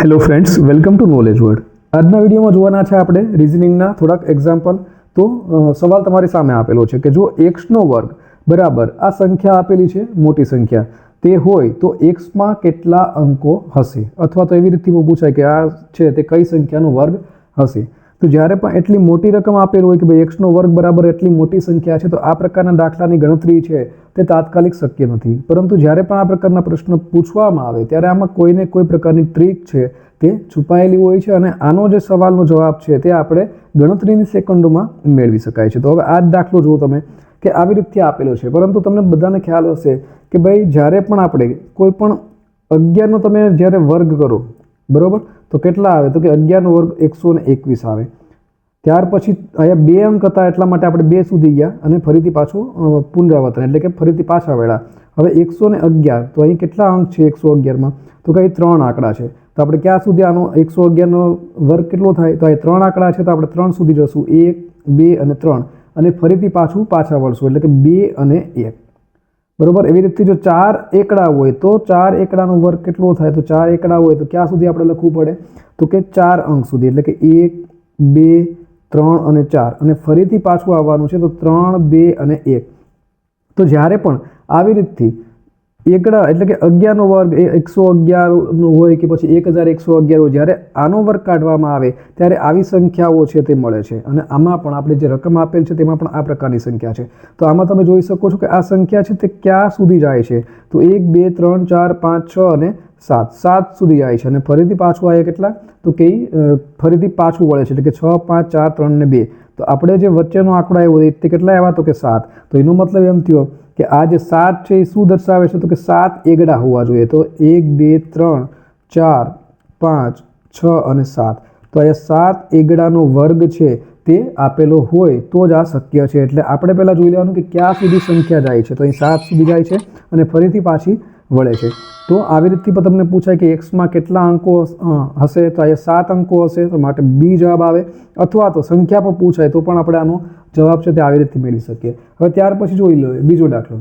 Hello friends welcome to knowledge word આજના વિડીયોમાં જોવાના છે આપણે રિઝનિંગના થોડાક એક્ઝામ્પલ તો સવાલ તમારી સામે આપેલો છે કે જો એક્સનો વર્ગ બરાબર આ સંખ્યા આપેલી છે, મોટી સંખ્યા, તે હોય તો એક્સમાં કેટલા અંકો હશે? અથવા તો એવી રીતથી પૂછાય કે આ છે તે કઈ સંખ્યાનો વર્ગ હશે? તો જ્યારે પણ એટલી મોટી રકમ આપેલ હોય કે ભાઈ એક્સનો વર્ગ બરાબર એટલી મોટી સંખ્યા છે, તો આ પ્રકારના દાખલાની ગણતરી છે તે તાત્કાલિક શક્ય નથી. પરંતુ જ્યારે પણ આ પ્રકારના પ્રશ્ન પૂછવામાં આવે, ત્યારે આમાં કોઈને કોઈ પ્રકારની ટ્રીક છે તે છુપાયેલી હોય છે અને આનો જે સવાલનો જવાબ છે તે આપણે ગણતરીની સેકન્ડોમાં મેળવી શકાય છે. તો હવે આ જ દાખલો જુઓ તમે કે આવી રીતથી આપેલો છે. પરંતુ તમને બધાને ખ્યાલ હશે કે ભાઈ જ્યારે પણ આપણે કોઈ પણ અગિયારનો તમે જ્યારે વર્ગ કરો બરોબર? તો કેટલા આવે? તો કે અગિયારનો વર્ગ એકસો ને એકવીસ આવે. ત્યાર પછી અહીંયા બે અંક હતા એટલા માટે આપણે બે સુધી ગયા અને ફરીથી પાછું પુનરાવર્તન એટલે કે ફરીથી પાછા વળ્યા. હવે એકસો ને અગિયાર, તો અહીં કેટલા અંક છે એકસો અગિયારમાં? તો કે અહીં ત્રણ આંકડા છે. તો આપણે ક્યાં સુધી આનો એકસો અગિયારનો વર્ગ કેટલો થાય? તો અહીં ત્રણ આંકડા છે તો આપણે ત્રણ સુધી જશું. એક, બે અને ત્રણ. અને ફરીથી પાછું પાછા વળશું એટલે કે બે અને એક. બરોબર? એવી રીતથી જો ચાર એકડા હોય તો ચાર એકડાનો વર્ગ કેટલો થાય? તો ચાર એકડા હોય તો ક્યાં સુધી આપણે લખવું પડે? તો કે ચાર અંક સુધી. એટલે કે એક, બે, ત્રણ અને ચાર. અને ફરીથી પાછું આવવાનું છે તો ત્રણ, બે અને એક. તો જ્યારે પણ આવી રીતથી એકડા એટલે કે અગિયારનો વર્ગ એ એકસો અગિયારનો હોય કે પછી એક હજાર એકસો અગિયાર હોય, જ્યારે આનો વર્ગ કાઢવામાં આવે, ત્યારે આવી સંખ્યાઓ છે તે મળે છે. અને આમાં પણ આપણે જે રકમ આપેલ છે તેમાં પણ આ પ્રકારની સંખ્યા છે. તો આમાં તમે જોઈ શકો છો કે આ સંખ્યા છે તે ક્યાં સુધી જાય છે? તો એક, બે, ત્રણ, ચાર, પાંચ, છ અને સાત. સાત સુધી જાય છે. અને ફરીથી પાછું આવે કેટલા? તો કે ફરીથી પાછું વળે છે. એટલે કે છ, પાંચ, ચાર, ત્રણ ને બે. તો આપણે જે વચ્ચેનો આંકડો આવ્યો તે કેટલા આવ્યા તો કે સાત. તો એનો મતલબ એમ થયો કે આ જે સાત છે, એ શું દર્શાવે છે? તો કે સાત એગડા હોવા જોઈએ. તો એક, બે, ત્રણ, ચાર, પાંચ, છ અને સાત. તો અહીંયા સાત એકડાનો વર્ગ છે, તે આપેલો હોય તો જ આ શક્ય છે. એટલે આપણે પહેલાં જોઈ લેવાનું કે ક્યાં સુધી સંખ્યા જાય છે. તો અહીં સાત સુધી જાય છે અને ફરીથી પાછી વળે છે. તો આવી રીતથી તમને પૂછાય કે એક્સમાં કેટલા અંકો હશે? તો અહીંયા સાત અંકો હશે, તો માટે બી જવાબ આવે. અથવા તો સંખ્યા પણ પૂછાય, તો પણ આપણે આનો જવાબ છે તે આવી રીતે મેળવી શકીએ. હવે ત્યાર પછી જોઈ લો, બીજો દાખલો.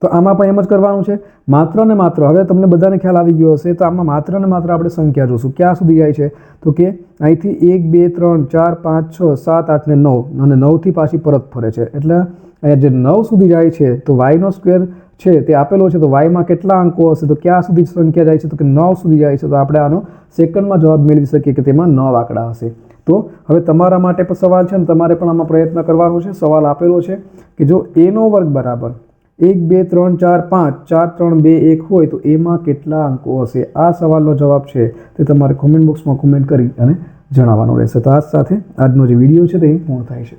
તો આમાં પણ એમ જ કરવાનું છે, માત્ર ને માત્ર, હવે તમને બધાને ખ્યાલ આવી ગયો હશે, તો આમાં માત્ર ને માત્ર આપણે સંખ્યા જોશું. ક્યાં સુધી જાય છે? તો કે અહીંથી એક, બે, ત્રણ, ચાર, પાંચ, છ, સાત, આઠ ને નવ, અને નવથી પાછી પરત ફરે છે. એટલે અહીંયા જે નવ સુધી જાય છે, તો વાયનો સ્ક્વેર છે તે આપેલો છે, તો વાયમાં કેટલા અંકો હશે? તો ક્યાં સુધી સંખ્યા જાય છે? તો કે નવ સુધી જાય છે. તો આપણે આનો સેકન્ડમાં જવાબ મેળવી શકીએ કે તેમાં નવ આંકડા હશે. તો હવે તમારા માટે પણ સવાલ છે ને તમારે પણ આમાં પ્રયત્ન કરવાનો છે, સવાલ આપેલો છે કે જો એનો વર્ગ બરાબર એક, બે, ત્રણ, ચાર, પાંચ, ચાર, ત્રણ, બે, એક હોય તો એમાં કેટલા અંકો હશે? આ સવાલનો જવાબ છે તે તમારે કોમેન્ટ બોક્સમાં કોમેન્ટ કરી અને જણાવવાનો રહેશે. તો આ સાથે આજનો જે વીડિયો છે તે પૂર્ણ થાય છે.